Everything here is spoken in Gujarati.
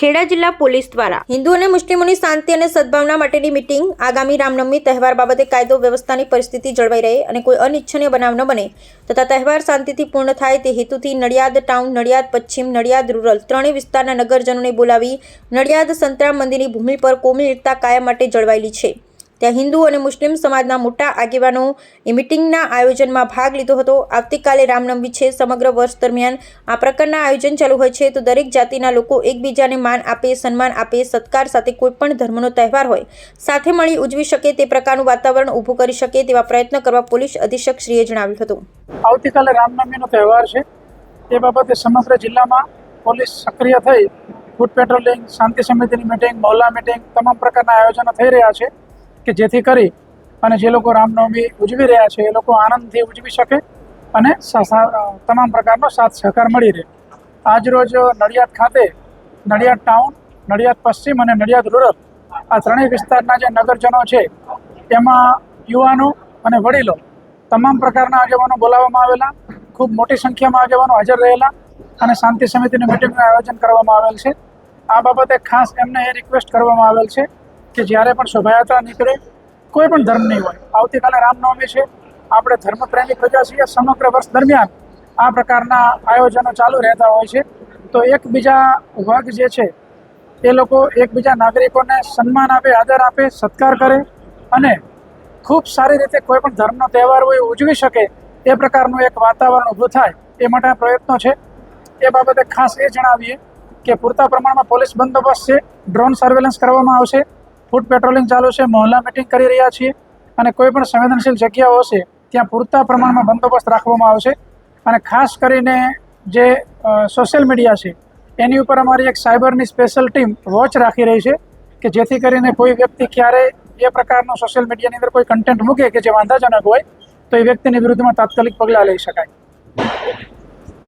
ખેડા જિલ્લા પોલીસ દ્વારા. હિન્દુ અને મુસ્લિમોની શાંતિ અને સદભાવના માટેની મિટિંગ આગામી રામનવમી તહેવાર બાબતે કાયદો વ્યવસ્થાની પરિસ્થિતિ જળવાઈ રહે અને કોઈ અનિચ્છનીય બનાવ ન બને તથા તહેવાર શાંતિથી પૂર્ણ થાય તે હેતુથી નડિયાદ ટાઉન, નડિયાદ પશ્ચિમ, નડિયાદ રૂરલ ત્રણેય વિસ્તારના નગરજનોને બોલાવી નડિયાદ સંતરામ મંદિરની ભૂમિ પર કોમી એકતા કાયમ માટે જળવાયેલી છે. ત્યાં હિન્દુ અને મુસ્લિમ સમાજના મોટા આગેવાનો એ મિટિંગના આયોજનમાં ભાગ લીધો હતો. આવતીકાલે રામનવમી છે. સમગ્ર વર્ષ દરમિયાન આ પ્રકારના આયોજન ચાલુ હોય છે. તો દરેક જાતિના લોકો એકબીજાને માન આપે, સન્માન આપે, સત્કાર સાથે કોઈ પણ ધર્મનો તહેવાર હોય. સાથે મળી ઉજવી શકે તે પ્રકારનું વાતાવરણ ઊભું કરી શકે તેવા પ્રયત્ન કરવા પોલીસ અધિક્ષક શ્રીએ જણાવ્યું હતું. આવતીકાલે રામનવમીનો તહેવાર છે. તે બાબતે સમગ્ર જિલ્લામાં પોલીસ સક્રિય થઈ, ફૂડ પેટ્રોલિંગ, શાંતિ સમિતિની મિટિંગ મહોલ્લા મિટિંગ તમામ પ્રકારના આયોજનો થઈ રહ્યા છે. કે જેથી કરી અને જે લોકો રામનવમી ઉજવી રહ્યા છે, એ લોકો આનંદથી ઉજવી શકે અને તમામ પ્રકારનો સાથ સહકાર મળી રહે. આજરોજ નડિયાદ ખાતે, નડિયાદ ટાઉન, નડિયાદ પશ્ચિમ અને નડિયાદ રૂરલ આ ત્રણેય વિસ્તારના જે નગરજનો છે, એમાં યુવાનો અને વડીલો તમામ પ્રકારના આગેવાનો બોલાવવામાં આવેલા, ખૂબ મોટી સંખ્યામાં આગેવાનો હાજર રહેલા અને શાંતિ સમિતિની મિટિંગનું આયોજન કરવામાં આવેલ છે. આ બાબતે ખાસ એમને એ રિક્વેસ્ટ કરવામાં આવેલ છે કે જ્યારે પણ શોભાયાત્રા નીકળે, કોઈ પણ ધર્મની હોય. આવતીકાલે રામનવમી છે. આપણે ધર્મપ્રેમી પ્રજા છીએ. સમગ્ર વર્ષ દરમિયાન આ પ્રકારના આયોજનો ચાલુ રહેતા હોય છે. તો એકબીજા વર્ગ જે છે, એ લોકો એકબીજા નાગરિકોને સન્માન આપે, આદર આપે, સત્કાર કરે અને ખૂબ સારી રીતે કોઈ પણ ધર્મનો તહેવાર હોય, ઉજવી શકે એ પ્રકારનું એક વાતાવરણ ઊભું થાય એ માટેના પ્રયત્નો છે. એ બાબતે ખાસ એ જણાવીએ કે પૂરતા પ્રમાણમાં પોલીસ બંદોબસ્ત છે. ડ્રોન સર્વેલન્સ કરવામાં આવશે. ફૂડ પેટ્રોલિંગ ચાલુ છે, મોહલ્લા મિટિંગ કરી રહ્યા છીએ અને કોઈ પણ સંવેદનશીલ જગ્યાઓ હશે, ત્યાં પૂરતા પ્રમાણમાં બંદોબસ્ત રાખવામાં આવશે. અને ખાસ કરીને જે સોશિયલ મીડિયા છે, એની ઉપર અમારી એક સાયબરની સ્પેશિયલ ટીમ વોચ રાખી રહી છે કે જેથી કરીને કોઈ વ્યક્તિ ક્યારે એ પ્રકારનો સોશિયલ મીડિયાની અંદર કોઈ કન્ટેન્ટ મૂકે કે જે વાંધાજનક હોય, તો એ વ્યક્તિની વિરુદ્ધમાં તાત્કાલિક પગલાં લઈ શકાય.